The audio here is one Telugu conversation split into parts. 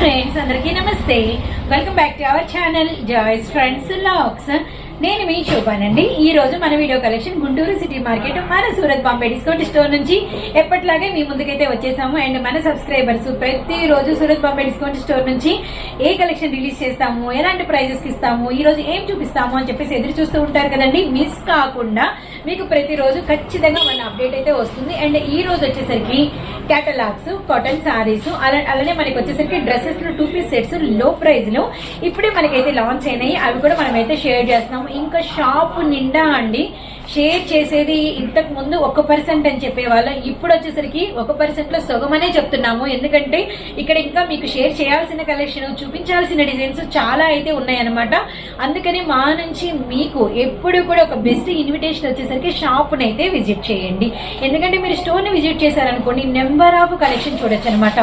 ఫ్రెండ్స్ అందరికీ నమస్తే. Welcome back to our channel Joys friends lakhs నేను మీ శోభానండి. ఈ రోజు మన video collection Guntur city market మన సూరత్ బాంబే డిస్కౌంట్ స్టోర్ నుంచి ఎప్పటిలాగే మీ ముందుకైతే వచ్చేసాము. అండ్ మన సబ్స్క్రైబర్స్ ప్రతి రోజు సూరత్ బాంబే డిస్కౌంట్ స్టోర్ నుంచి ఏ కలెక్షన్ రిలీజ్ చేస్తాము ఎలాంటి ప్రైజెస్కి ఇస్తాము ఈ రోజు ఏం చూపిస్తాము అని చెప్పేసి ఎదురు చూస్తూ ఉంటారు కదండి. మిస్ కాకుండా మీకు ప్రతిరోజు ఖచ్చితంగా మన అప్డేట్ అయితే వస్తుంది. అండ్ ఈ రోజు వచ్చేసరికి క్యాటలాగ్స్ కాటన్ సారీస్ అలా అలానే మనకి వచ్చేసరికి డ్రెస్సెస్ టూ పీస్ సెట్స్లో ప్రైస్లో ఇప్పుడే మనకైతే లాంచ్ అయినాయి. అవి కూడా మనమైతే షేర్ చేస్తున్నాము. ఇంకా షాప్ నిండా అండి షేర్ చేసేది ఇంతకు ముందు ఒక పర్సెంట్ అని చెప్పేవాళ్ళం. ఇప్పుడు వచ్చేసరికి ఒక పర్సెంట్లో సగమనే చెప్తున్నాము. ఎందుకంటే ఇక్కడ ఇంకా మీకు షేర్ చేయాల్సిన కలెక్షన్ చూపించాల్సిన డిజైన్స్ చాలా అయితే ఉన్నాయన్నమాట. అందుకని మా నుంచి మీకు ఎప్పుడు కూడా ఒక బెస్ట్ ఇన్విటేషన్ వచ్చేసరికి షాప్ అయితే విజిట్ చేయండి. ఎందుకంటే మీరు స్టోర్ని విజిట్ చేశారనుకోండి నెంబర్ ఆఫ్ కలెక్షన్ చూడొచ్చు అనమాట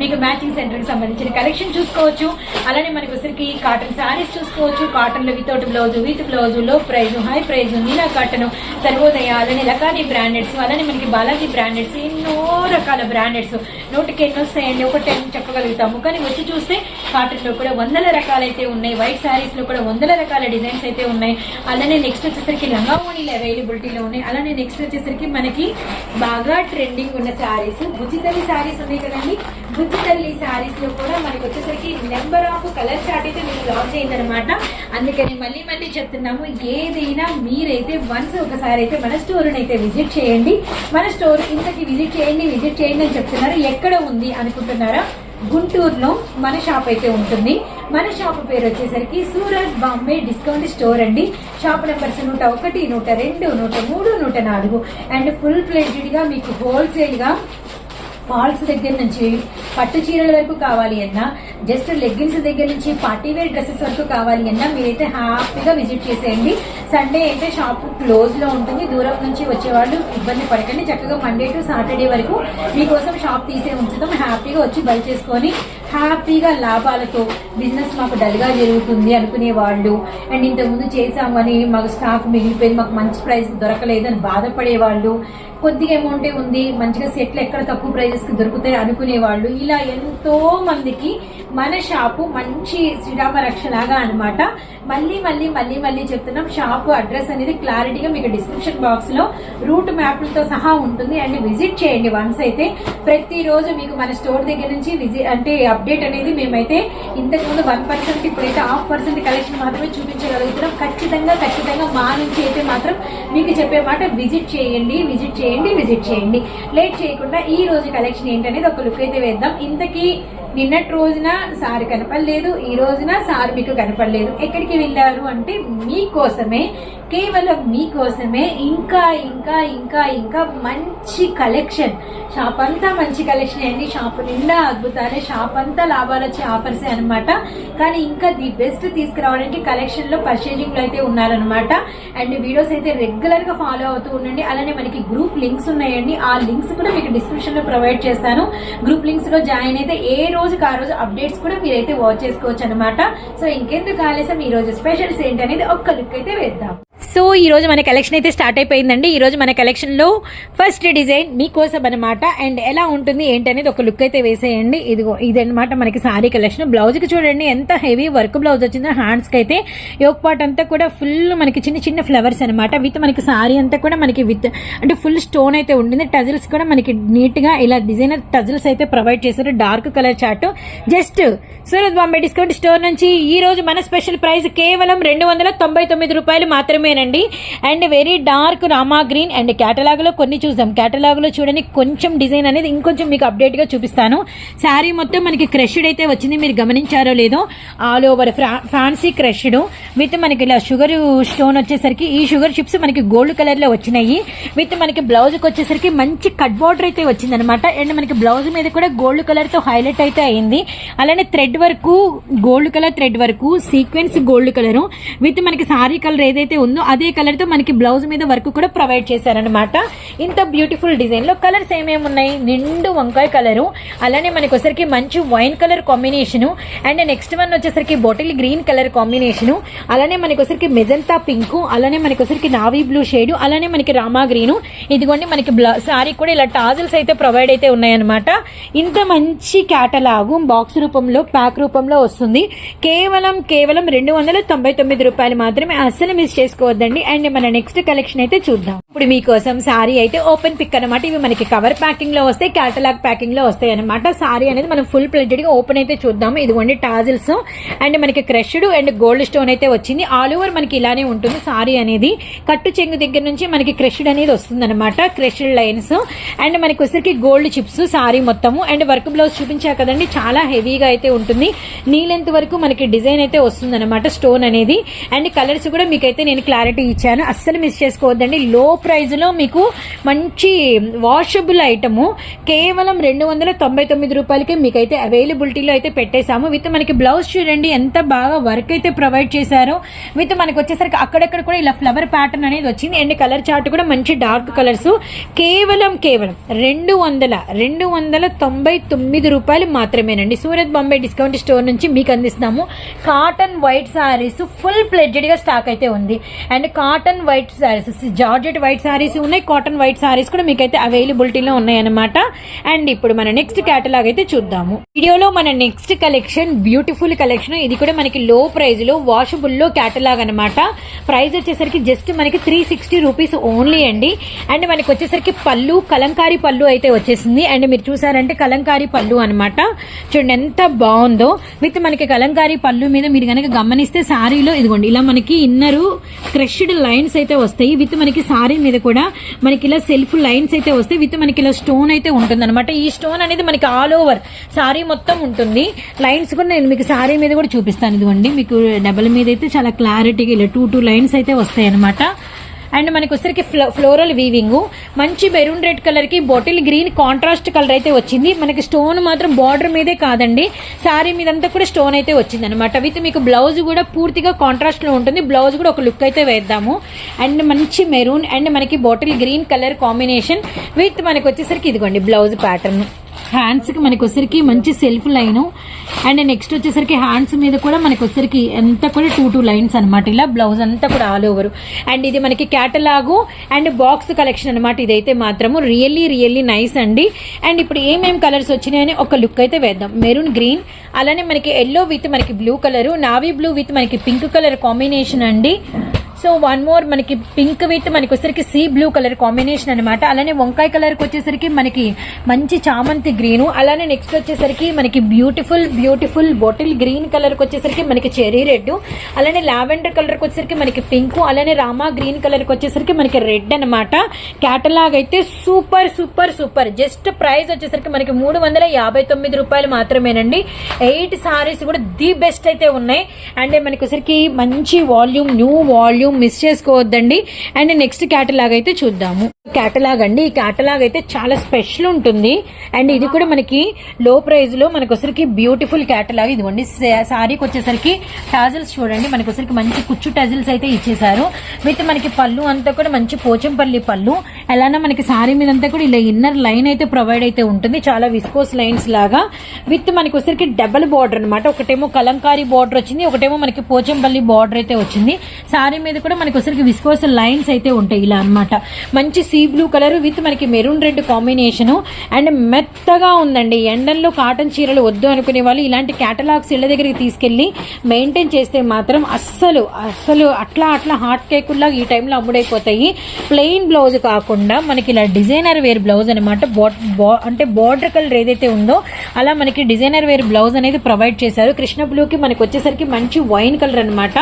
మీకు మ్యాచింగ్ సెంటర్కి సంబంధించిన కలెక్షన్ చూసుకోవచ్చు. అలానే మనకు వచ్చరికి కాటన్ శారీస్ చూసుకోవచ్చు. కాటన్లో వితౌట్ బ్లౌజ్ విత్ బ్లౌజ్లో price high price Neela cotton Sarvodaya అలానే లకాని బ్రాండెడ్స్ అలానే మనకి బాలాజీ బ్రాండెడ్స్ ఎన్నో రకాల బ్రాండెడ్స్. నోటికి ఎన్ని వస్తాయండి ఒక టెన్ చెప్పగలుగుతాము. కానీ వచ్చి చూస్తే కాటన్లో కూడా వందల రకాలైతే ఉన్నాయి. వైట్ శారీస్లో కూడా వందల రకాల డిజైన్స్ అయితే ఉన్నాయి. అలానే నెక్స్ట్ వచ్చేసరికి లంగా ఓణీలు అవైలబిలిటీలో ఉన్నాయి. అలానే నెక్స్ట్ వచ్చేసరికి మనకి బాగా ట్రెండింగ్ ఉన్న శారీస్ బుజ్జితల్లి శారీస్ ఉన్నాయి కదండి. బుజ్జితల్లి సారీస్లో కూడా మనకి వచ్చేసరికి నెంబర్ ఆఫ్ కలర్ చార్ట్ అయితే మీకు లాంచ్ అయిందనమాట అందుకని మళ్ళీ మళ్ళీ చెప్తున్నాము ఏదైనా మీరైతే వన్స్ ఒకసారి అయితే మన స్టోర్ అయితే విజిట్ చేయండి. మన స్టోర్ ఇంతకి విజిట్ చేయండి విజిట్ చేయండి అని చెప్తున్నారు. ఎక్కడ ఉంది అనుకుంటున్నారా? గుంటూరులో మన షాప్ అయితే ఉంటుంది. మన షాప్ పేరు వచ్చేసరికి సూరత్ బాంబే డిస్కౌంట్ స్టోర్ అండి. షాప్ నెంబర్స్ నూట ఒకటి నూట రెండు నూట మూడు నూట నాలుగు. అండ్ ఫుల్ ప్లేటెడ్గా మీకు హోల్సేల్గా ఫాల్స్ దగ్గర నుంచి పట్టు చీరల వరకు కావాలి అన్నా జస్ట్ లెగ్గిన్స్ దగ్గర నుంచి పార్టీ వేర్ డ్రెస్సెస్ వరకు కావాలి అన్నా మీరైతే హ్యాపీగా విజిట్ చేసేయండి. సండే అయితే షాప్ క్లోజ్లో ఉంటుంది. దూరం నుంచి వచ్చేవాళ్ళు ఇబ్బంది పడకండి. చక్కగా మండే టు సాటర్డే వరకు మీకోసం షాప్ తీసే ఉంచుతాం. హ్యాపీగా వచ్చి బై చేసుకొని హ్యాపీగా లాభాలతో బిజినెస్ మాకు డల్గా జరుగుతుంది అనుకునే వాళ్ళు. అండ్ ఇంతకుముందు చేసామని మాకు స్టాక్ మిగిలిపోయింది. మాకు మంచి ప్రైస్ దొరకలేదు అని బాధపడే వాళ్ళు కొద్దిగా అమౌంటే ఉంది మంచిగా సెట్లు ఎక్కడ తక్కువ ప్రైజెస్కి దొరుకుతాయి అనుకునే వాళ్ళు ఇలా ఎంతో మందికి మన షాపు మంచి శ్రీరామ రక్ష లాగా అనమాట మళ్ళీ మళ్ళీ మళ్ళీ మళ్ళీ చెప్తున్నాం షాపు అడ్రస్ అనేది క్లారిటీగా మీకు డిస్క్రిప్షన్ బాక్స్లో రూట్ మ్యాప్లతో సహా ఉంటుంది. అండ్ విజిట్ చేయండి వన్స్ అయితే. ప్రతిరోజు మీకు మన స్టోర్ దగ్గర నుంచి విజిట్ అంటే అప్డేట్ అనేది మేమైతే ఇంతకు ముందు వన్ పర్సెంట్ ఇప్పుడైతే హాఫ్ పర్సెంట్ కలెక్షన్ మాత్రమే చూపించగలుగుతున్నాం. ఖచ్చితంగా ఖచ్చితంగా మా నుంచి అయితే మాత్రం మీకు చెప్పే మాట విజిట్ చేయండి విజిట్ చేయండి విజిట్ చేయండి. లేట్ చేయకుండా ఈ రోజు కలెక్షన్ ఏంటనేది ఒక లుక్ అయితే వేద్దాం. ఇంతకీ నిన్నటి రోజున సార్ కనపడలేదు ఈ రోజున సార్ మీకు కనపడలేదు. ఎక్కడికి వెళ్ళారు అంటే మీకోసమే కేవలం మీకోసమే ఇంకా ఇంకా ఇంకా ఇంకా మంచి కలెక్షన్ షాప్ అంతా మంచి కలెక్షన్ అండి. షాప్ నిండా అద్భుతాలే. షాప్ అంతా లాభాలు వచ్చే ఆఫర్స్ అనమాట కానీ ఇంకా ది బెస్ట్ తీసుకురావడానికి కలెక్షన్లో పర్చేజింగ్లో అయితే ఉన్నారనమాట అండ్ వీడియోస్ అయితే రెగ్యులర్గా ఫాలో అవుతూ ఉండండి. అలానే మనకి గ్రూప్ లింక్స్ ఉన్నాయండి. ఆ లింక్స్ కూడా మీకు డిస్క్రిప్షన్లో ప్రొవైడ్ చేస్తాను. గ్రూప్ లింక్స్లో జాయిన్ అయితే ఏ రోజుకి ఆ రోజు అప్డేట్స్ కూడా మీరైతే వాచ్ చేసుకోవచ్చు అనమాట సో ఇంకెందుకు ఆలస్యం? ఈ రోజు స్పెషల్స్ ఏంటనేది ఒక్క లుక్ అయితే వేద్దాం. సో ఈ రోజు మన కలెక్షన్ అయితే స్టార్ట్ అయిపోయిందండి. ఈ రోజు మన కలెక్షన్లో ఫస్ట్ డిజైన్ మీకోసం అనమాట అండ్ ఎలా ఉంటుంది ఏంటనేది ఒక లుక్ అయితే వేసేయండి. ఇదిగో ఇదనమాట మనకి సారీ కలెక్షన్ బ్లౌజ్కి చూడండి ఎంత హెవీ వర్క్ బ్లౌజ్ వచ్చిందో హ్యాండ్స్కి అయితే. యోక్ పార్ట్ అంతా కూడా ఫుల్ మనకి చిన్న చిన్న ఫ్లవర్స్ అనమాట విత్ మనకి సారీ అంతా కూడా మనకి విత్ అంటే ఫుల్ స్టోన్ అయితే ఉంటుంది టజిల్స్ కూడా మనకి నీట్గా ఇలా డిజైనర్ టజిల్స్ అయితే ప్రొవైడ్ చేశారు. Dark colour chart just Surat Bombay discount store నుంచి ఈ రోజు మన స్పెషల్ ప్రైస్ కేవలం రెండు వందల తొంభై సేమేనండి and very dark Rama green and క్యాటలాగ్లో లో కొన్ని చూసాం క్యాటలాగ్లో లో చూడండి కొంచెం డిజైన్ అనేది ఇంకొంచెం మీకు అప్డేట్గా చూపిస్తాను. శారీ మొత్తం మనకి క్రష్డ్ అయితే వచ్చింది మీరు గమనించారో లేదో. All over fancy crushed. With మనకి ఇలా షుగర్ స్టోన్ వచ్చేసరికి ఈ షుగర్ చిప్స్ మనకి గోల్డ్ కలర్లో వచ్చినాయి. విత్ మనకి బ్లౌజ్కి వచ్చేసరికి మంచి కట్ బార్డర్ అయితే వచ్చిందనమాట. అండ్ మనకి బ్లౌజ్ మీద కూడా గోల్డ్ కలర్తో హైలైట్ అయితే అయింది. అలానే థ్రెడ్ వరకు గోల్డ్ కలర్ థ్రెడ్ వరకు సీక్వెన్స్ గోల్డ్ కలర్. విత్ మనకి సారీ కలర్ ఏదైతే ఉందో ఉందో అదే కలర్తో మనకి బ్లౌజ్ మీద వర్క్ కూడా ప్రొవైడ్ చేశారనమాట ఇంత బ్యూటిఫుల్ డిజైన్లో కలర్స్ ఏమేమి ఉన్నాయి నిండు వంకాయ కలరు అలానే మనకి వచ్చరికి మంచి wine colour combination and next one వచ్చేసరికి బాటిల్ గ్రీన్ కలర్ కాంబినేషన్ అలానే మనకి వచ్చరికి మెజంతా పింక్ అలానే మనకి వచ్చరికి నావీ బ్లూ షేడ్ అలానే మనకి రామా గ్రీన్ ఇదిగోండి మనకి సారీ కూడా ఇలా టాజిల్స్ అయితే ప్రొవైడ్ అయితే ఉన్నాయన్నమాట. ఇంత మంచి క్యాటలాగు బాక్స్ రూపంలో ప్యాక్ రూపంలో వస్తుంది. కేవలం కేవలం రెండు వందల తొంభై తొమ్మిది రూపాయలు మాత్రమే అస్సలు మిస్ చేసుకో చేసుకోవద్దండి అండ్ మన నెక్స్ట్ కలెక్షన్ అయితే చూద్దాం. ఇప్పుడు మీకోసం సారీ అయితే ఓపెన్ పిక్ అనమాట ఇవి మనకి కవర్ ప్యాకింగ్లో వస్తాయి క్యాటలాగ్ ప్యాకింగ్లో వస్తాయి అనమాట సారీ అనేది మనం ఫుల్ ప్లేటెడ్గా ఓపెన్ అయితే చూద్దాము ఇదిగోండి టాజిల్స్. అండ్ మనకి క్రష్డ్ అండ్ గోల్డ్ స్టోన్ అయితే వచ్చింది. ఆల్ ఓవర్ మనకి ఇలానే ఉంటుంది సారీ అనేది. కట్టు చెంగు దగ్గర నుంచి మనకి క్రష్డ్ అనేది వస్తుంది అనమాట క్రష్డ్ లైన్స్. అండ్ మనకి వచ్చరికి గోల్డ్ చిప్స్ సారీ మొత్తము. అండ్ వర్క్ బ్లౌజ్ చూపించా కదండి చాలా హెవీగా అయితే ఉంటుంది. నీ లెంత్ వరకు మనకి డిజైన్ అయితే వస్తుంది అనమాట స్టోన్ అనేది. అండ్ కలర్స్ కూడా మీకైతే నేను క్లారిటీ ఇచ్చాను. అస్సలు మిస్ చేసుకోవద్దండి. లో ప్రైజ్లో మీకు మంచి వాషబుల్ ఐటము కేవలం రెండు వందల తొంభై తొమ్మిది రూపాయలకే మీకైతే అవైలబిలిటీలో అయితే పెట్టేశాము. విత్ మనకి బ్లౌజ్ చూడండి ఎంత బాగా వర్క్ అయితే ప్రొవైడ్ చేశారో. విత్ మనకు వచ్చేసరికి అక్కడక్కడ కూడా ఇలా ఫ్లవర్ ప్యాటర్న్ అనేది వచ్చింది. అండ్ కలర్ చార్ట్ కూడా మంచి డార్క్ కలర్స్ కేవలం కేవలం రెండు వందల రెండు వందల తొంభై తొమ్మిది రూపాయలు మాత్రమేనండి. సూరత్ బాంబే డిస్కౌంట్ స్టోర్ నుంచి మీకు అందిస్తాము. కాటన్ వైట్ సారీస్ ఫుల్ ప్లెడ్జెడ్గా స్టాక్ అయితే ఉంది. And cotton white saris georgette white saris ఉన్నాయి కాటన్ వైట్ సారీస్ కూడా మీకైతే అవైలబిలిటీలో ఉన్నాయన్నమాట. అండ్ ఇప్పుడు మన నెక్స్ట్ కేటలాగ్ అయితే చూద్దాము. వీడియోలో మన నెక్స్ట్ కలెక్షన్ బ్యూటిఫుల్ కలెక్షన్ ఇది కూడా మనకి లో ప్రైజ్లో వాషబుల్లో కేటలాగ్ అనమాట ప్రైస్ వచ్చేసరికి జస్ట్ మనకి త్రీ సిక్స్టీ రూపీస్ ఓన్లీ అండి. అండ్ మనకి వచ్చేసరికి పళ్ళు కలంకారీ పళ్ళు అయితే వచ్చేసింది. అండ్ మీరు చూసారంటే కలంకారీ పళ్ళు అనమాట చూడండి ఎంత బాగుందో. విత్ మనకి కలంకారీ పళ్ళు మీద మీరు కనుక గమనిస్తే శారీలో ఇదిగోండి ఇలా మనకి ఇన్నరు క్రష్డ్ లైన్స్ అయితే వస్తాయి. విత్ మనకి సారీ మీద కూడా మనకి ఇలా సెల్ఫ్ లైన్స్ అయితే వస్తాయి. విత్ మనకి ఇలా స్టోన్ అయితే ఉంటుంది ఈ స్టోన్ అనేది మనకి ఆల్ ఓవర్ సారీ మొత్తం ఉంటుంది. లైన్స్ కూడా నేను మీకు సారీ మీద కూడా చూపిస్తాను. ఇదిగోండి మీకు డబల్ మీద అయితే చాలా క్లారిటీగా ఇలా టూ టూ లైన్స్ అయితే వస్తాయి అనమాట అండ్ మనకు వచ్చరికి ఫ్లోరల్ వీవింగ్. మంచి మెరూన్ రెడ్ కలర్కి బాటిల్ గ్రీన్ కాంట్రాస్ట్ కలర్ అయితే వచ్చింది. మనకి స్టోన్ మాత్రం బార్డర్ మీదే కాదండి. సారీ మీదంతా కూడా స్టోన్ అయితే వచ్చింది అనమాట విత్ మీకు బ్లౌజ్ కూడా పూర్తిగా కాంట్రాస్ట్లో ఉంటుంది. బ్లౌజ్ కూడా ఒక లుక్ అయితే వేద్దాము. అండ్ మంచి మెరూన్ అండ్ మనకి bottle green colour combination with మనకు వచ్చేసరికి ఇదిగోండి బ్లౌజ్ ప్యాటర్న్. హ్యాండ్స్కి మనకి వచ్చరికి మంచి సెల్ఫ్ లైను అండ్ నెక్స్ట్ వచ్చేసరికి హ్యాండ్స్ మీద కూడా మనకి వచ్చరికి ఎంత కూడా టూ టూ లైన్స్ అనమాట ఇలా బ్లౌజ్ అంతా కూడా ఆల్ ఓవర్ అండ్ ఇది మనకి క్యాటలాగు అండ్ బాక్స్ కలెక్షన్ అనమాట ఇదైతే మాత్రము రియల్లీ రియల్లీ నైస్ అండి. అండ్ ఇప్పుడు ఏమేమి కలర్స్ వచ్చినాయని ఒక లుక్ అయితే వేద్దాం. మెరూన్ గ్రీన్ అలానే మనకి ఎల్లో విత్ మనకి blue colour navy blue with మనకి పింక్ కలర్ కాంబినేషన్ అండి. సో వన్ మోర్ మనకి పింక్ విత్ మనకి వచ్చేసరికి సీ బ్లూ కలర్ కాంబినేషన్ అనమాట అలానే వంకాయ కలర్కి వచ్చేసరికి మనకి మంచి చామంతి గ్రీన్ అలానే నెక్స్ట్ వచ్చేసరికి మనకి బ్యూటిఫుల్ బ్యూటిఫుల్ బాటిల్ గ్రీన్ కలర్కి వచ్చేసరికి మనకి చెరీ రెడ్ అలానే లావెండర్ కలర్కి వచ్చేసరికి మనకి పింక్ అలానే రామా గ్రీన్ కలర్కి వచ్చేసరికి మనకి రెడ్ అనమాట క్యాటలాగ్ అయితే super super super just price వచ్చేసరికి మనకి మూడు వందల యాభై తొమ్మిది రూపాయలు మాత్రమేనండి. ఎయిట్ సారీస్ కూడా ది బెస్ట్ అయితే ఉన్నాయి. అండ్ మనకి వచ్చరికి మంచి వాల్యూమ్ న్యూ వాల్యూమ్ మిస్ చేసుకోవద్దండి. అండ్ నెక్స్ట్ క్యాటలాగ్ అయితే చూద్దాము. క్యాటలాగ్ అండి. ఈ క్యాటలాగ్ అయితే చాలా స్పెషల్ ఉంటుంది. అండ్ ఇది కూడా మనకి లో ప్రైస్లో మనకి వచ్చరికి బ్యూటిఫుల్ క్యాటలాగ్. ఇదిగోండి సారీకి వచ్చేసరికి టాజిల్స్ చూడండి. మనకి వచ్చరికి మంచి కుచ్చు టాజిల్స్ అయితే ఇచ్చేసారు విత్ మనకి పళ్ళు అంతా కూడా మంచి పోచంపల్లి పళ్ళు. ఎలానా మనకి సారీ మీద అంతా కూడా ఇలా ఇన్నర్ లైన్ అయితే ప్రొవైడ్ అయితే ఉంటుంది. చాలా విస్కోస్ లైన్స్ లాగా. విత్ మనకి వచ్చరికి డబల్ బార్డర్ అనమాట ఒకటేమో కలంకారీ బార్డర్ వచ్చింది. ఒకటేమో మనకి పోచంపల్లి బార్డర్ అయితే వచ్చింది. సారీ మీద కూడా మనకి వచ్చరికి విస్కోస్ లైన్స్ అయితే ఉంటాయి ఇలా అన్నమాట. మంచి సీ బ్లూ కలర్ విత్ మనకి మెరూన్ రెడ్ కాంబినేషన్ అండ్ మెత్తగా ఉందండి. ఎండల్లో కాటన్ చీరలు వద్దు అనుకునే వాళ్ళు ఇలాంటి క్యాటలాగ్స్ ఇళ్ళ దగ్గరికి తీసుకెళ్ళి మెయింటైన్ చేస్తే మాత్రం అస్సలు అస్సలు అట్లా అట్లా హాట్ కేకుల్లా ఈ టైంలో అమ్ముడైపోతాయి. ప్లెయిన్ బ్లౌజ్ కాకుండా మనకి ఇలా డిజైనర్ వేర్ బ్లౌజ్ అనమాట అంటే బార్డర్ కలర్ ఏదైతే ఉందో అలా మనకి డిజైనర్ వేర్ బ్లౌజ్ అనేది ప్రొవైడ్ చేశారు. కృష్ణ బ్లూకి మనకి వచ్చేసరికి మంచి వైన్ కలర్ అనమాట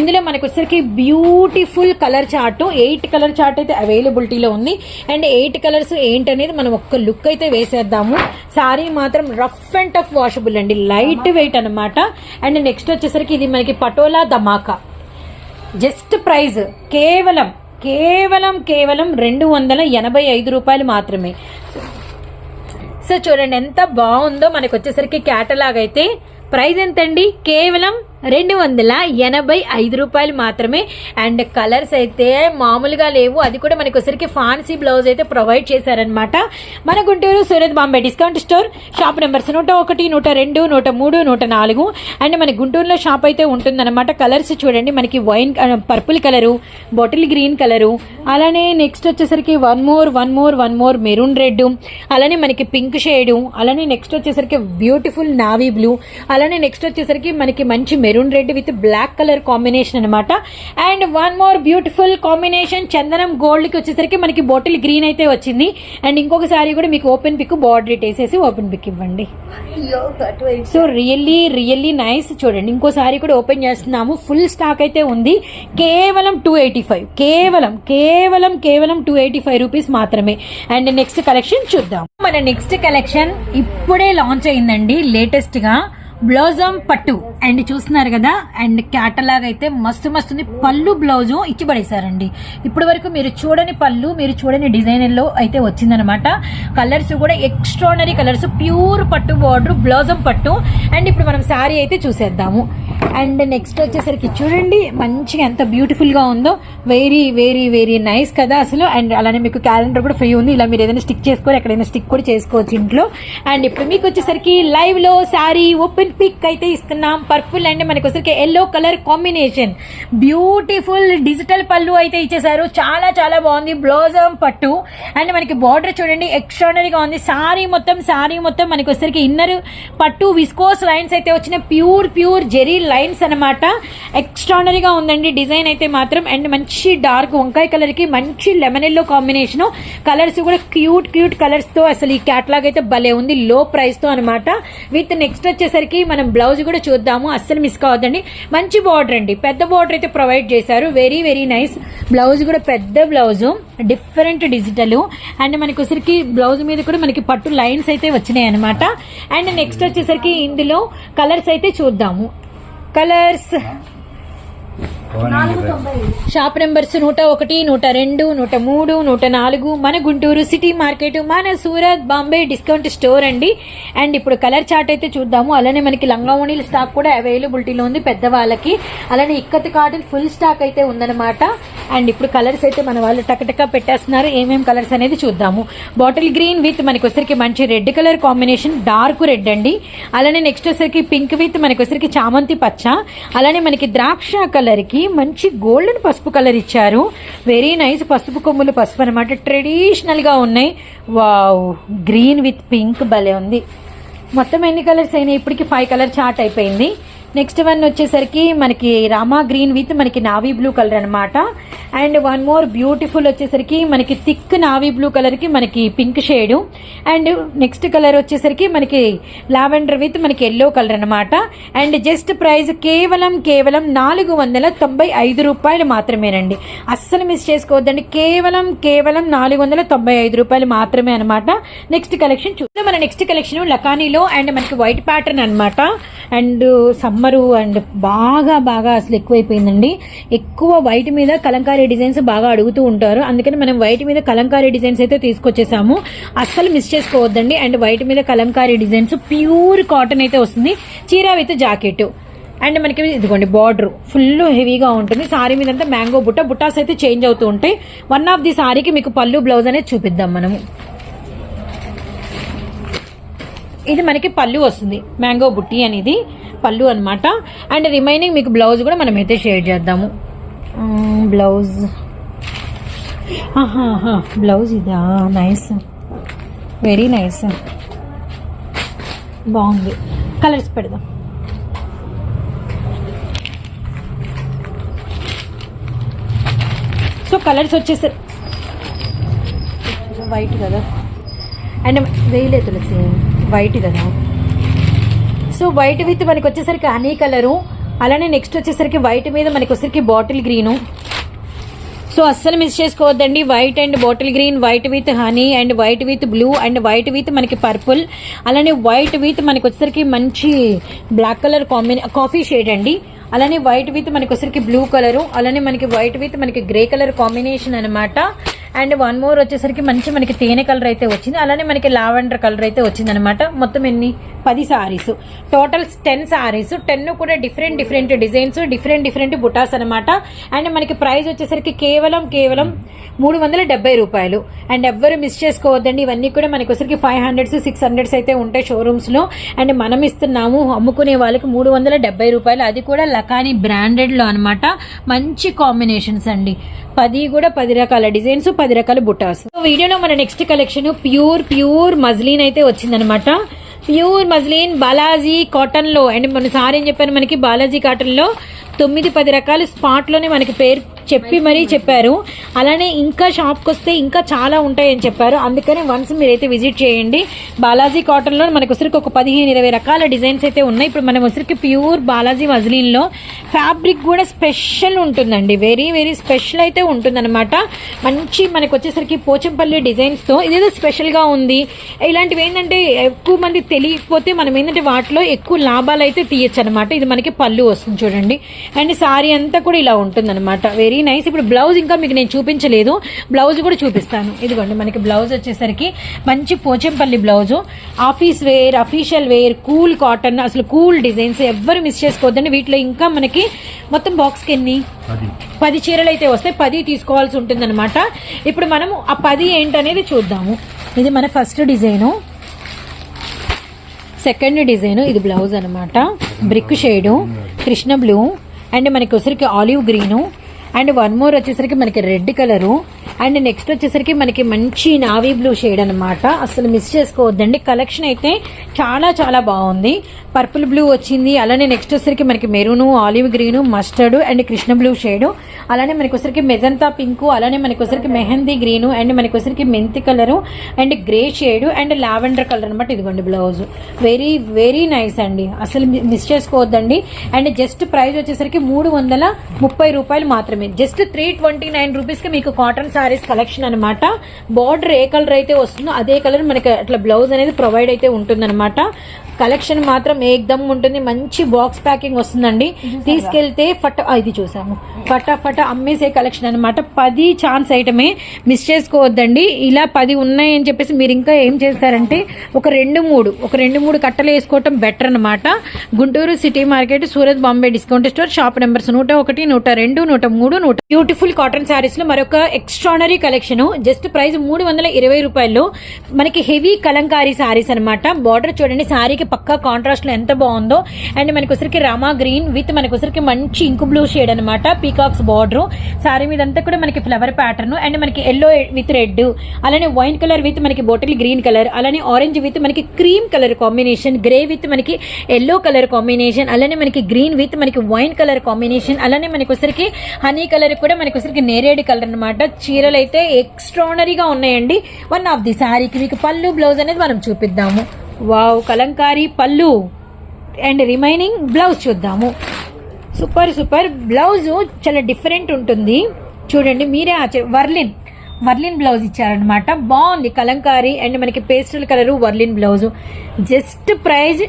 ఇందులో మనకి వచ్చేసరికి beautiful colour chart. Eight colour chart అయితే అవైలబిలిటీలో ఉంది. అండ్ ఎయిట్ కలర్స్ ఏంటనేది మనం ఒక్క లుక్ అయితే వేసేద్దాము. సారీ మాత్రం రఫ్ అండ్ టఫ్ వాషబుల్ అండి. లైట్ వెయిట్ అనమాట అండ్ నెక్స్ట్ వచ్చేసరికి ఇది మనకి పటోలా ధమాకా. జస్ట్ ప్రైజ్ కేవలం కేవలం కేవలం రెండు వందల ఎనభై ఐదు రూపాయలు మాత్రమే. సో చూడండి ఎంత బాగుందో మనకు వచ్చేసరికి క్యాటలాగ్ అయితే. ప్రైస్ ఎంతండి? కేవలం రెండు వందల ఎనభై ఐదు రూపాయలు మాత్రమే. అండ్ కలర్స్ అయితే మామూలుగా లేవు. అది కూడా మనకు ఒకసారికి ఫాన్సీ బ్లౌజ్ అయితే ప్రొవైడ్ చేశారనమాట మన Guntur Surat Bombay discount store. Shop numbers నూట ఒకటి నూట రెండు నూట మూడు నూట నాలుగు. అండ్ మన గుంటూరులో షాప్ అయితే ఉంటుందన్నమాట. కలర్స్ చూడండి మనకి wine purple colour bottle green colour. అలానే నెక్స్ట్ వచ్చేసరికి one more one more one more maroon red. అలానే మనకి పింక్ షేడు. అలానే నెక్స్ట్ వచ్చేసరికి బ్యూటిఫుల్ నావీ బ్లూ. అలానే నెక్స్ట్ వచ్చేసరికి మనకి మంచి maroon red with black colour combination అనమాట and one more beautiful combination చందనం గోల్డ్కి వచ్చేసరికి మనకి బాటిల్ గ్రీన్ అయితే వచ్చింది. అండ్ ఇంకొక సారీ కూడా మీకు ఓపెన్ పిక్ బార్డర్ వేసేసి ఓపెన్ పిక్ ఇవ్వండి. సో రియల్లీ రియల్లీ నైస్ చూడండి. ఇంకో సారీ కూడా ఓపెన్ చేస్తున్నాము. ఫుల్ స్టాక్ అయితే ఉంది. కేవలం టూ ఎయిటీ ఫైవ్ కేవలం కేవలం కేవలం టూ ఎయిటీ ఫైవ్ రూపీస్ మాత్రమే. అండ్ నెక్స్ట్ కలెక్షన్ చూద్దాం. మన నెక్స్ట్ కలెక్షన్ ఇప్పుడే లాంచ్ అయిందండి. లేటెస్ట్ బ్లౌజం బ్లౌజమ్ పట్టు. అండ్ చూస్తున్నారు కదా అండ్ క్యాటలాగ్ అయితే మస్తు మస్తు ఉంది పళ్ళు బ్లౌజు ఇచ్చి పడేశారండి. ఇప్పటి వరకు మీరు చూడని పళ్ళు మీరు చూడని డిజైన్లో అయితే వచ్చిందనమాట. కలర్స్ కూడా ఎక్స్ట్రానరీ కలర్స్ ప్యూర్ పట్టు బార్డర్ బ్లౌజం పట్టు. అండ్ ఇప్పుడు మనం శారీ అయితే చూసేద్దాము. అండ్ నెక్స్ట్ వచ్చేసరికి చూడండి మంచిగా ఎంత బ్యూటిఫుల్గా ఉందో. వెరీ వెరీ వెరీ నైస్ కదా అసలు. అండ్ అలానే మీకు క్యాలెండర్ కూడా ఫ్రీ ఉంది. ఇలా మీరు ఏదైనా స్టిక్ చేసుకొని ఎక్కడైనా స్టిక్ కూడా చేసుకోవచ్చు ఇంట్లో. అండ్ ఇప్పుడు మీకు వచ్చేసరికి లైవ్లో శారీ ఓపెన్ పిక్ అయితే ఇస్తున్నాం. పర్పుల్ అండ్ మనకి వచ్చేసరికి yellow colour combination beautiful digital పళ్ళు అయితే ఇచ్చేసారు చాలా చాలా బాగుంది. బ్లౌజం పట్టు. అండ్ మనకి బార్డర్ చూడండి ఎక్స్ట్రాడనరీగా ఉంది. సారీ మొత్తం సారీ మొత్తం మనకి వచ్చేసరికి ఇన్నర్ పట్టు విస్కోస్ లైన్స్ అయితే వచ్చిన ప్యూర్ ప్యూర్ జెరీ లైన్స్ అనమాట ఎక్స్ట్రానరీగా ఉందండి. డిజైన్ అయితే మాత్రం అండ్ మంచి డార్క్ వంకాయ కలర్కి మంచి లెమన్ ఎల్లో కాంబినేషన్ కలర్స్ కూడా క్యూట్ క్యూట్ కలర్స్తో అసలు ఈ క్యాట్లాగ్ అయితే భలే ఉంది. లో ప్రైస్తో అనమాట విత్ నెక్స్ట్ వచ్చేసరికి మనం బ్లౌజ్ కూడా చూద్దాము. అస్సలు మిస్ కావద్దండి. మంచి బార్డర్ అండి. పెద్ద బార్డర్ అయితే ప్రొవైడ్ చేశారు. వెరీ వెరీ నైస్ బ్లౌజ్ కూడా పెద్ద బ్లౌజ్ డిఫరెంట్ డిజిటల్ అండ్ మనకి వచ్చరికి బ్లౌజ్ మీద కూడా మనకి పట్టు లైన్స్ అయితే వచ్చినాయి అనమాట అండ్ నెక్స్ట్ వచ్చేసరికి ఇందులో కలర్స్ అయితే చూద్దాము. కలర్స్ షాప్ నెంబర్స్ నూట ఒకటి నూట రెండు నూట మూడు నూట నాలుగు. మన గుంటూరు సిటీ మార్కెట్ మన సూరత్ బాంబే డిస్కౌంట్ స్టోర్ అండి. అండ్ ఇప్పుడు కలర్ చార్ట్ అయితే చూద్దాము. అలానే మనకి లంగావణిల స్టాక్ కూడా అవైలబిలిటీలో ఉంది పెద్దవాళ్ళకి. అలానే ఇక్కత్ కాటన్ ఫుల్ స్టాక్ అయితే ఉందన్నమాట. అండ్ ఇప్పుడు కలర్స్ అయితే మన వాళ్ళు టకటక పెట్టేస్తున్నారు. ఏమేం కలర్స్ అనేది చూద్దాము. బాటిల్ గ్రీన్ విత్ మనకి వచ్చరికి మంచి red colour combination dark red అండి. అలానే నెక్స్ట్ వచ్చరికి పింక్ విత్ మనకి వచ్చరికి చామంతి పచ్చ. అలానే మనకి ద్రాక్ష కలర్కి మంచి గోల్డెన్ పసుపు కలర్ ఇచ్చారు. వెరీ నైస్ పసుపు కొమ్ములు పసుపు అనమాట ట్రెడిషనల్గా ఉన్నాయి. వావ్ గ్రీన్ విత్ పింక్ భలే ఉంది. మొత్తం ఎన్ని కలర్స్ అయినాయి? ఇప్పటికి ఫైవ్ కలర్ చార్ట్ అయిపోయింది. నెక్స్ట్ వన్ వచ్చేసరికి మనకి రామా గ్రీన్ విత్ మనకి నావీ బ్లూ కలర్ అనమాట అండ్ వన్ మోర్ బ్యూటిఫుల్ వచ్చేసరికి మనకి థిక్ నావీ బ్లూ కలర్కి మనకి pink shade and next colour వచ్చేసరికి మనకి లావెండర్ విత్ మనకి ఎల్లో కలర్ అనమాట అండ్ జస్ట్ ప్రైస్ కేవలం కేవలం నాలుగు వందల తొంభై ఐదు రూపాయలు మాత్రమేనండి. అస్సలు మిస్ చేసుకోవద్దండి. కేవలం కేవలం నాలుగు వందల తొంభై ఐదు రూపాయలు మాత్రమే అనమాట నెక్స్ట్ కలెక్షన్ చూద్దాం. మన నెక్స్ట్ కలెక్షన్ లకానీలో అండ్ మనకి వైట్ ప్యాటర్న్ అనమాట అండ్ సమ్మరు అండ్ బాగా బాగా అసలు ఎక్కువైపోయిందండి. ఎక్కువ వైట్ మీద కలంకారీ డిజైన్స్ బాగా అడుగుతూ ఉంటారు. అందుకని మనం వైట్ మీద కలంకారీ డిజైన్స్ అయితే తీసుకొచ్చేసాము. అస్సలు మిస్ చేసుకోవద్దండి. అండ్ వైట్ మీద కలంకారీ డిజైన్స్ ప్యూర్ కాటన్ అయితే వస్తుంది. చీర విత్ జాకెట్. అండ్ మనకి ఇదిగోండి బార్డర్. ఫుల్ హెవీగా ఉంటుంది. సారీ మీద అంతా మ్యాంగో బుట్ట. బుట్టాస్ అయితే చేంజ్ అవుతూ ఉంటాయి. వన్ ఆఫ్ ది సారీకి మీకు పళ్ళు బ్లౌజ్ అనేది చూపిద్దాం మనము. ఇది మనకి పళ్ళు వస్తుంది. మ్యాంగో బుట్టి అనేది పళ్ళు అన్నమాట. అండ్ రిమైనింగ్ మీకు బ్లౌజ్ కూడా మనం అయితే షేర్ చేద్దాము mm, బ్లౌజ్ బ్లౌజ్ ఇదా? నైస్ వెరీ నైస్ బాగుంది. కలర్స్ పెడదాం. సో కలర్స్ వచ్చేసరి వైట్ కదా. అండ్ వేయలే తులసి వైట్ కదా. సో వైట్ విత్ మనకి వచ్చేసరికి హనీ కలరు. అలానే నెక్స్ట్ వచ్చేసరికి వైట్ మీద మనకి వచ్చేసరికి బాటిల్ గ్రీను. సో అస్సలు మిస్ చేసుకోవద్దండి. White and bottle green white with honey and white with blue and white with మనకి పర్పుల్. అలానే వైట్ విత్ మనకి వచ్చేసరికి మంచి black colour combination coffee shade అండి. అలానే వైట్ విత్ మనకి వచ్చేసరికి బ్లూ కలరు. అలానే మనకి వైట్ విత్ మనకి గ్రే కలర్ కాంబినేషన్ అనమాట అండ్ వన్ మోర్ వచ్చేసరికి మంచి మనకి తేనె కలర్ అయితే వచ్చింది. అలానే మనకి లావెండర్ కలర్ అయితే వచ్చింది అనమాట మొత్తం ఎన్ని? పది saris total ten saris ten కూడా different different designs different different బుటాస్ అనమాట అండ్ మనకి ప్రైస్ వచ్చేసరికి కేవలం కేవలం మూడు వందల డెబ్బై రూపాయలు. అండ్ ఎవ్వరు మిస్ చేసుకోవద్దండి. ఇవన్నీ కూడా మనకి వచ్చరికి ఫైవ్ హండ్రెడ్స్ సిక్స్ హండ్రెడ్స్ అయితే ఉంటాయి షోరూమ్స్లో అండ్ మనం ఇస్తున్నాము అమ్ముకునే వాళ్ళకి మూడు వందల డెబ్బై రూపాయలు. అది కూడా లకాని బ్రాండెడ్లో అనమాట మంచి కాంబినేషన్స్ అండి. పది కూడా పది రకాల డిజైన్స్ పది రకాల బుటాస్. వీడియోలో మన next collection pure pure muslin అయితే వచ్చిందనమాట ప్యూర్ మజ్లీన్ బాలాజీ కాటన్లో అండ్ మన సార్ ఏం చెప్పాను మనకి బాలాజీ కాటన్లో తొమ్మిది పది రకాల స్పాట్లోనే మనకి పేరు చెప్పి మరీ చెప్పారు. అలానే ఇంకా షాప్కి వస్తే ఇంకా చాలా ఉంటాయని చెప్పారు. అందుకని వన్స్ మీరైతే విజిట్ చేయండి. బాలాజీ కాటన్లో మనకు ఉసిరికి ఒక పదిహేను ఇరవై రకాల డిజైన్స్ అయితే ఉన్నాయి. ఇప్పుడు మనం ఉసిరికి ప్యూర్ బాలాజీ మజిలీన్లో ఫ్యాబ్రిక్ కూడా స్పెషల్ ఉంటుందండి. వెరీ వెరీ స్పెషల్ అయితే ఉంటుందన్నమాట. మంచి మనకు వచ్చేసరికి పోచంపల్లి డిజైన్స్తో ఇదేదో స్పెషల్గా ఉంది. ఇలాంటివి ఏంటంటే ఎక్కువ మంది తెలియకపోతే మనం ఏంటంటే వాటిలో ఎక్కువ లాభాలు అయితే తీయచ్చు అనమాట ఇది మనకి పళ్ళు వస్తుంది చూడండి. అండ్ సారీ అంతా కూడా ఇలా ఉంటుందన్నమాట. Very nice. ఇప్పుడు బ్లౌజ్ ఇంకా మీకు నేను చూపించలేదు. బ్లౌజ్ కూడా చూపిస్తాను. ఇదిగోండి మనకి బ్లౌజ్ వచ్చేసరికి మంచి Pochampally blouse. Office wear official wear cool cotton అసలు కూల్ డిజైన్స్ ఎవ్వరు మిస్ చేసుకోవద్దండి. వీటిలో ఇంకా మనకి మొత్తం బాక్స్కి ఎన్ని? పది. చీరలు అయితే వస్తాయి. పది తీసుకోవాల్సి ఉంటుందన్నమాట. ఇప్పుడు మనము ఆ పది ఏంటనేది చూద్దాము. ఇది మన ఫస్ట్ డిజైను. Second design. ఇది బ్లౌజ్ అనమాట brick shade. Krishna blue. And మనకి వచ్చరికి olive green. And one more వచ్చేసరికి మనకి రెడ్ కలరు. అండ్ నెక్స్ట్ వచ్చేసరికి మనకి మంచి నావీ బ్లూ షేడ్ అనమాట అసలు మిస్ చేసుకోవద్దండి. కలెక్షన్ అయితే చాలా చాలా బాగుంది. పర్పుల్ బ్లూ వచ్చింది. అలానే నెక్స్ట్ వచ్చేసరికి మనకి maroon olive green mustard and Krishna blue shade అలానే మనకి వచ్చరికి మెజంతా పింక్ అలానే మనకి వచ్చరికి మెహందీ గ్రీన్ అండ్ మనకి వచ్చరికి మెంతి colour and grey shade and lavender colour అనమాట ఇదిగోండి బ్లౌజ్ వెరీ వెరీ నైస్ అండి. అసలు మిస్ చేసుకోవద్దండి. అండ్ జస్ట్ ప్రైస్ వచ్చేసరికి మూడు వందల ముప్పై రూపాయలు మాత్రమే. జస్ట్ త్రీ ట్వంటీ నైన్ రూపీస్కి మీకు కాటన్ సారీస్ కలెక్షన్ అనమాట బార్డర్ ఏ కలర్ అయితే వస్తుందో అదే కలర్ మనకి అట్లా బ్లౌజ్ అనేది ప్రొవైడ్ అయితే ఉంటుందన్నమాట. కలెక్షన్ మాత్రం ఏకదమ్ ఉంటుంది మంచి బాక్స్ ప్యాకింగ్ వస్తుందండి. తీసుకెళ్తే ఫట ఇది చూసాము. ఫటాఫట అమ్మేసే కలెక్షన్ అనమాట పది ఛాన్స్ ఐటమే మిస్ చేసుకోవద్దండి. ఇలా పది ఉన్నాయని చెప్పేసి మీరు ఇంకా ఏం చేస్తారంటే ఒక రెండు మూడు ఒక రెండు మూడు కట్టలు వేసుకోవటం బెటర్ అనమాట Guntur city market Surat Bombay discount store shop numbers నూట ఒకటి నూట రెండు నూట మూడు నూట బ్యూటిఫుల్ కాటన్ శారీస్లో మరొక ఎక్స్ట్రానరీ కలెక్షన్ జస్ట్ ప్రైస్ మూడు వందల ఇరవై రూపాయల్లో మనకి హెవీ కలంకారీ సారీస్ అనమాట బార్డర్ చూడండి సారీకి పక్కా కాంట్రాస్ట్లో ఎంత బాగుందో. అండ్ మనకి రామా గ్రీన్ విత్ మనకి మంచి ఇంకు బ్లూ షేడ్ అనమాట పీకాక్స్ బార్డర్ సారీ మీద అంతా కూడా మనకి ఫ్లవర్ ప్యాటర్న్ అండ్ మనకి ఎల్లో విత్ రెడ్ అలానే వైన్ కలర్ విత్ మనకి బాటిల్ గ్రీన్ కలర్ అలానే ఆరెంజ్ విత్ మనకి cream colour combination grey with మనకి ఎల్లో కలర్ కాంబినేషన్ అలానే మనకి గ్రీన్ విత్ మనకి వైన్ కలర్ కాంబినేషన్ అలానే మనకి హనీ కలర్ కూడా మనకి వచ్చరికి నేరేడు కలర్ అనమాట చీరలు అయితే ఎక్స్ట్రానరీగా ఉన్నాయండి వన్ ఆఫ్ ది శారీకి మీకు పళ్ళు బ్లౌజ్ అనేది మనం చూపిద్దాము. వావ్ కలంకారీ పళ్ళు. అండ్ రిమైనింగ్ బ్లౌజ్ చూద్దాము. Super super. బ్లౌజ్ చాలా డిఫరెంట్ ఉంటుంది. చూడండి మీరే వర్లిన్. వర్లిన్ బ్లౌజ్ ఇచ్చారనమాట బాగుంది కలంకారీ అండ్ మనకి pastel colour వర్లిన్ blouse. Just price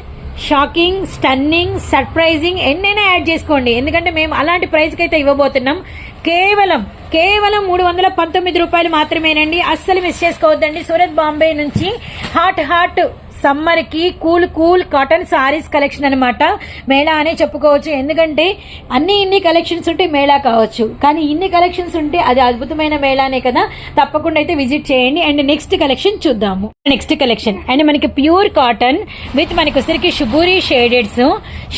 shocking stunning surprising ఎన్నైనా యాడ్ చేసుకోండి. ఎందుకంటే మేము అలాంటి ప్రైస్కి అయితే ఇవ్వబోతున్నాం. కేవలం కేవలం మూడు వందల పంతొమ్మిది రూపాయలు మాత్రమేనండి. అస్సలు మిస్ చేసుకోవద్దండి. సూరత్ బాంబే నుంచి హాట్ హాట్ సమ్మర్కి cool cool cotton saris collection అనమాట మేళా అనే చెప్పుకోవచ్చు. ఎందుకంటే అన్ని ఇన్ని కలెక్షన్స్ ఉంటే మేళా కావచ్చు. కానీ ఇన్ని కలెక్షన్స్ ఉంటే అది అద్భుతమైన మేళానే కదా. తప్పకుండా అయితే విజిట్ చేయండి. అండ్ నెక్స్ట్ కలెక్షన్ చూద్దాము. Next collection. అండ్ మనకి ప్యూర్ కాటన్ విత్ మనకి వచ్చరికి షుగూరి షేడెడ్స్.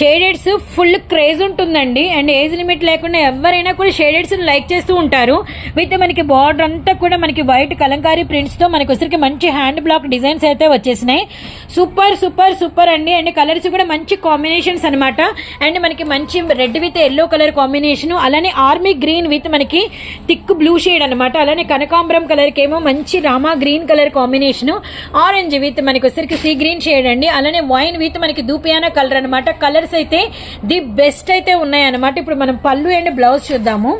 షేడెడ్స్ ఫుల్ క్రేజ్ ఉంటుందండి. అండ్ ఏజ్ లిమిట్ లేకుండా ఎవరైనా కూడా షేడెడ్స్ లైక్ చేస్తూ ఉంటారు. విత్ మనకి బార్డర్ అంతా కూడా మనకి వైట్ కలంకారీ ప్రింట్స్తో మనకి వచ్చరికి మంచి హ్యాండ్ బ్లాక్ డిజైన్స్ అయితే వచ్చేసినాయి. సూపర్ సూపర్ సూపర్ అండి. అండ్ కలర్స్ కూడా మంచి కాంబినేషన్స్ అన్నమాట. అండ్ మనకి మంచి red with yellow colour combination అలానే ఆర్మీ గ్రీన్ విత్ మనకి థిక్ బ్లూ షేడ్ అనమాట అలానే కనకాంబరం కలర్కి ఏమో మంచి Rama green colour combination orange with మనకి వచ్చరికి సీ గ్రీన్ షేడ్ అండి. అలానే వైన్ విత్ మనకి దూపియానా కలర్ అన్నమాట. కలర్స్ అయితే ది బెస్ట్ అయితే ఉన్నాయి అన్నమాట ఇప్పుడు మనం పళ్ళు అండ్ బ్లౌజ్ చూద్దాము.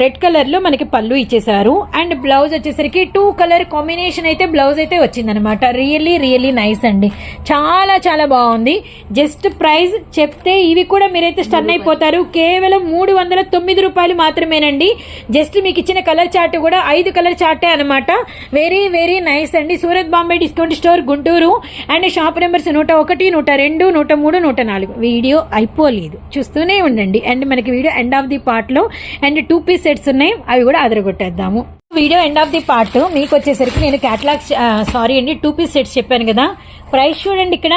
రెడ్ కలర్లో మనకి పళ్ళు ఇచ్చేసారు అండ్ బ్లౌజ్ వచ్చేసరికి టూ కలర్ కాంబినేషన్ అయితే బ్లౌజ్ అయితే వచ్చిందనమాట రియల్లీ రియల్లీ నైస్ అండి. చాలా చాలా బాగుంది. జస్ట్ ప్రైస్ చెప్తే ఇవి కూడా మీరైతే స్టన్ అయిపోతారు. కేవలం మూడు వందల తొమ్మిది రూపాయలు మాత్రమేనండి. జస్ట్ మీకు ఇచ్చిన కలర్ చార్ట్ కూడా ఐదు కలర్ చార్టే అనమాట వెరీ వెరీ నైస్ అండి. Surat Bombay discount store Guntur. And shop numbers నూట ఒకటి నూట రెండు నూట మూడు నూట నాలుగు. వీడియో అయిపోలేదు. చూస్తూనే ఉండండి. అండ్ మనకి వీడియో ఎండ్ ఆఫ్ ది పార్ట్లో అండ్ టూ పీస్ సెట్స్ ఉన్నాయి అవి కూడా అదరగొట్టేద్దాము. Video end of the part మీకు వచ్చేసరికి నేను క్యాటలాగ్స్ సారీ అండి టూ పీస్ సెట్స్ చెప్పాను కదా. ప్రైస్ చూడండి ఇక్కడ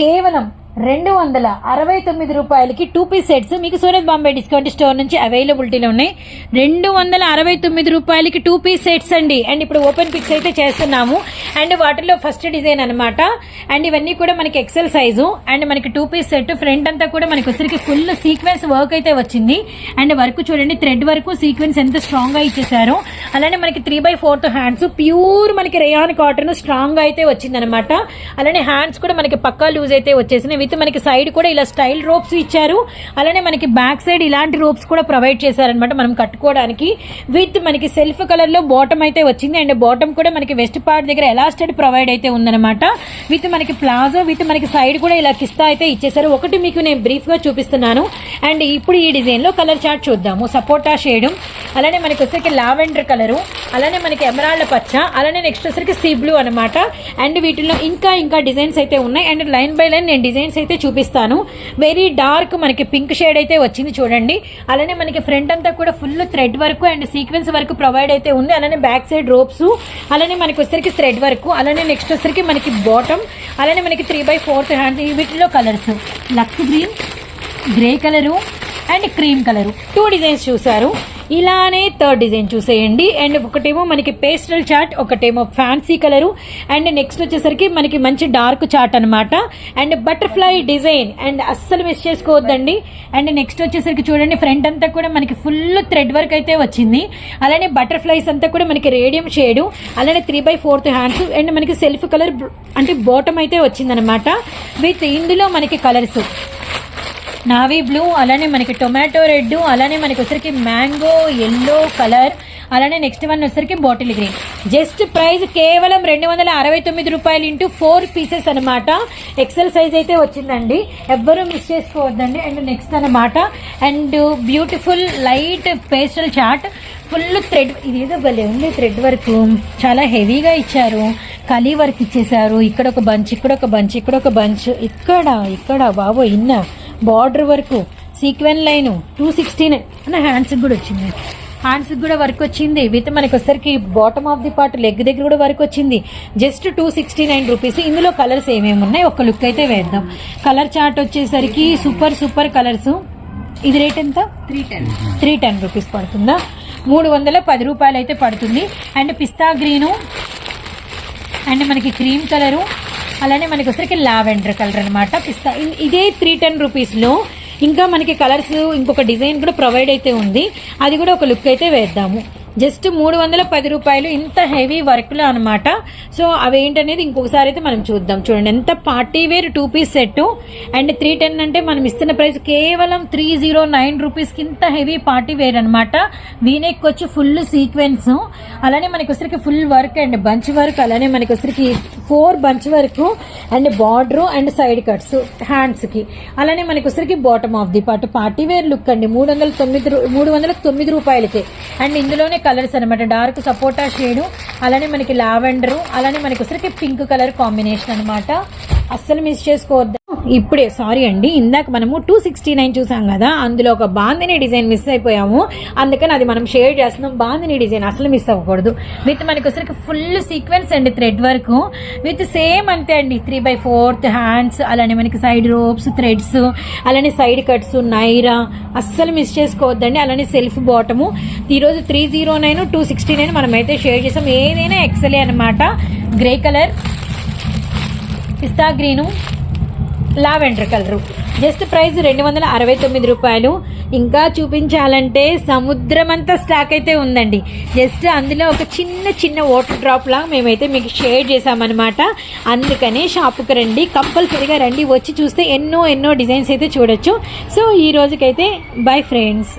కేవలం రెండు వందల అరవై తొమ్మిది రూపాయలకి టూ పీస్ సెట్స్ మీకు సూరత్ బాంబే డిస్కౌంట్ స్టోర్ నుంచి అవైలబిలిటీలో ఉన్నాయి. రెండు వందల అరవై తొమ్మిది రూపాయలకి టూ పీస్ సెట్స్ అండి. అండ్ ఇప్పుడు ఓపెన్ పిక్స్ అయితే చేస్తున్నాము. అండ్ వాటిలో ఫస్ట్ డిజైన్ అనమాట అండ్ ఇవన్నీ కూడా మనకి ఎక్సెల్ సైజు అండ్ మనకి టూ పీస్ సెట్ ఫ్రంట్ అంతా కూడా మనకి వచ్చరికి ఫుల్ సీక్వెన్స్ వర్క్ అయితే వచ్చింది. అండ్ వర్క్ చూడండి థ్రెడ్ వరకు సీక్వెన్స్ ఎంత స్ట్రాంగ్గా ఇచ్చేసారు అలానే మనకి three by fourth hands pure మనకి రేయాన్ కాటన్ స్ట్రాంగ్గా అయితే వచ్చిందనమాట అలానే హ్యాండ్స్ కూడా మనకి పక్కా లూజ్ అయితే వచ్చేసినాయి. విత్ మనకి సైడ్ కూడా ఇలా స్టైల్ రోప్స్ ఇచ్చారు. అలానే మనకి బ్యాక్ సైడ్ ఇలాంటి రోప్స్ కూడా ప్రొవైడ్ చేశారనమాట మనం కట్టుకోవడానికి. విత్ మనకి సెల్ఫ్ కలర్లో బాటమ్ అయితే వచ్చింది. అండ్ బాటమ్ కూడా మనకి వెస్ట్ పార్ట్ దగ్గర ఎలాస్టెడ్ ప్రొవైడ్ అయితే ఉందన్నమాట. విత్ మనకి ప్లాజో విత్ మనకి సైడ్ కూడా ఇలా కిస్తా అయితే ఇచ్చేసారు ఒకటి మీకు నేను బ్రీఫ్గా చూపిస్తున్నాను. అండ్ ఇప్పుడు ఈ డిజైన్లో కలర్ చార్ట్ చూద్దాము. సపోటా షేడు. అలానే మనకి వచ్చేసరికి లావెండర్ కలరు. అలానే మనకి ఎమరాళ్ళ పచ్చ. అలానే నెక్స్ట్ వచ్చేసరికి సీ బ్లూ అనమాట అండ్ వీటిలో ఇంకా ఇంకా డిజైన్స్ అయితే ఉన్నాయి. అండ్ లైన్ బై లైన్ నేను డిజైన్స్ అయితే చూపిస్తాను. వెరీ డార్క్ మనకి పింక్ షేడ్ అయితే వచ్చింది చూడండి. అలానే మనకి ఫ్రంట్ అంతా కూడా full thread work and sequence work provide అయితే ఉంది. అలానే బ్యాక్ సైడ్ రోప్స్ అలానే మనకి వచ్చేసరికి థ్రెడ్ వర్క్ అలానే నెక్స్ట్ వచ్చేసరికి మనకి బాటమ్ అలానే మనకి త్రీ బై ఫోర్త్ హ్యాండ్ వీటిలో colours Lux green grey colour and cream colour two designs చూసారు ఇలానే థర్డ్ డిజైన్ చూసేయండి. అండ్ ఒకటేమో మనకి పేస్టల్ చాట్ ఒకటేమో ఫ్యాన్సీ కలరు. అండ్ నెక్స్ట్ వచ్చేసరికి మనకి మంచి డార్క్ చాట్ అనమాట అండ్ బటర్ఫ్లై డిజైన్. అండ్ అస్సలు మిస్ చేసుకోవద్దండి. అండ్ నెక్స్ట్ వచ్చేసరికి చూడండి ఫ్రంట్ అంతా కూడా మనకి ఫుల్ థ్రెడ్ వర్క్ అయితే వచ్చింది. అలానే బటర్ఫ్లైస్ అంతా కూడా మనకి రేడియం షేడు అలానే three by fourth hands. And మనకి సెల్ఫ్ కలర్ అంటే బాటమ్ అయితే వచ్చిందనమాట విత్ ఇందులో మనకి కలర్స్. నావీ బ్లూ అలానే మనకి టొమాటో రెడ్ అలానే మనకి వచ్చరికి మ్యాంగో ఎల్లో కలర్ అలానే నెక్స్ట్ వన్ వచ్చరికి బాటిల్ గ్రీన్ జస్ట్ ప్రైస్ కేవలం రెండు వందల అరవై తొమ్మిది రూపాయలు ఇంటూ ఫోర్ పీసెస్ అనమాట ఎక్సెల్ సైజ్ అయితే వచ్చిందండి. ఎవ్వరూ మిస్ చేసుకోవద్దండి. అండ్ నెక్స్ట్ అనమాట అండ్ బ్యూటిఫుల్ లైట్ పేస్టల్ చాట్ ఫుల్ థ్రెడ్ ఇదేదో భలే ఉంది థ్రెడ్ వర్క్ చాలా హెవీగా ఇచ్చారు. కలీ వర్క్ ఇచ్చేసారు ఇక్కడ ఒక బంచ్ ఇక్కడ ఒక బంచ్ ఇక్కడ ఒక బంచ్ ఇక్కడ ఇక్కడ బాబో ఇన్నా. బార్డర్ వరకు sequence line two sixty nine హ్యాండ్స్కి కూడా వచ్చింది. హ్యాండ్స్కి కూడా వర్క్ వచ్చింది. విత్ మనకి వచ్చేసరికి bottom of the part leg దగ్గర కూడా వర్క్ వచ్చింది. Just two sixty nine rupees ఇందులో కలర్స్ ఏమేమి ఉన్నాయి? ఒక లుక్ అయితే వేద్దాం. కలర్ చార్ట్ వచ్చేసరికి సూపర్ సూపర్ కలర్స్ ఇది రేట్ ఎంత? Three ten three ten rupees పడుతుందా? మూడు వందల పది రూపాయలు అయితే పడుతుంది. అండ్ పిస్తా గ్రీను అండ్ మనకి క్రీమ్ కలరు అలానే మనకి వచ్చరికి లావెండర్ కలర్ అనమాట పిస్తా. ఇదే త్రీ టెన్ రూపీస్లో. ఇంకా మనకి కలర్స్ ఇంకొక డిజైన్ కూడా ప్రొవైడ్ అయితే ఉంది. అది కూడా ఒక లుక్ అయితే వేద్దాము. జస్ట్ మూడు వందల పది రూపాయలు ఇంత హెవీ వర్క్లో అనమాట సో అవి ఏంటనేది ఇంకొకసారి అయితే మనం చూద్దాం. చూడండి ఎంత party wear two piece set and three ten అంటే మనం ఇస్తున్న ప్రైస్ కేవలం త్రీ జీరో నైన్ రూపీస్కి ఇంత హెవీ పార్టీ వేర్ అనమాట వీనెక్ వచ్చి ఫుల్ సీక్వెన్స్. అలానే మనకి వచ్చరికి full work and bunch work అలానే మనకి వచ్చరికి four bunch work and border and side cuts హ్యాండ్స్కి. అలానే మనకి వచ్చరికి bottom of the part party wear look అండి. మూడు వందల తొమ్మిది రూ- మూడు వందల తొమ్మిది రూపాయలకి. అండ్ ఇందులోనే కలర్స్ అనమాట డార్క్ సపోటా షేడ్ అలానే మనకి లావెండర్ అలానే మనకి వచ్చరికి పింక్ కలర్ కాంబినేషన్ అనమాట అస్సలు మిస్ చేసుకోవద్దు. ఇప్పుడే సారీ అండి. ఇందాక మనము టూ సిక్స్టీ నైన్ చూసాం కదా అందులో ఒక బాందిని డిజైన్ మిస్ అయిపోయాము. అందుకని అది మనం షేర్ చేస్తున్నాం. బాందిని డిజైన్ అసలు మిస్ అవ్వకూడదు. విత్ మనకి వచ్చరికి ఫుల్ సీక్వెన్స్ అండి థ్రెడ్ వర్క్ విత్ సేమ్ అంతే అండి. త్రీ బై ఫోర్త్ హ్యాండ్స్ అలానే మనకి సైడ్ రోప్స్ థ్రెడ్స్ అలానే సైడ్ కట్స్ నైరా అస్సలు మిస్ చేసుకోవద్దండి. అలానే సెల్ఫ్ బాటము ఈరోజు three zero nine two sixty nine మనం అయితే షేర్ చేసాం. ఏదైనా ఎక్సలే అనమాట గ్రే కలర్ పిస్తా green lavender colour. Just price రెండు వందల అరవై తొమ్మిది రూపాయలు. ఇంకా చూపించాలంటే సముద్రం అంతా స్టాక్ అయితే ఉందండి. జస్ట్ అందులో ఒక చిన్న చిన్న వాటర్ డ్రాప్ లాగా మేమైతే మీకు షేర్ చేసామన్నమాట అందుకనే షాప్కి రండి కంపల్సరీగా రండి వచ్చి చూస్తే ఎన్నో ఎన్నో డిజైన్స్ అయితే చూడొచ్చు. సో ఈ రోజుకైతే బై ఫ్రెండ్స్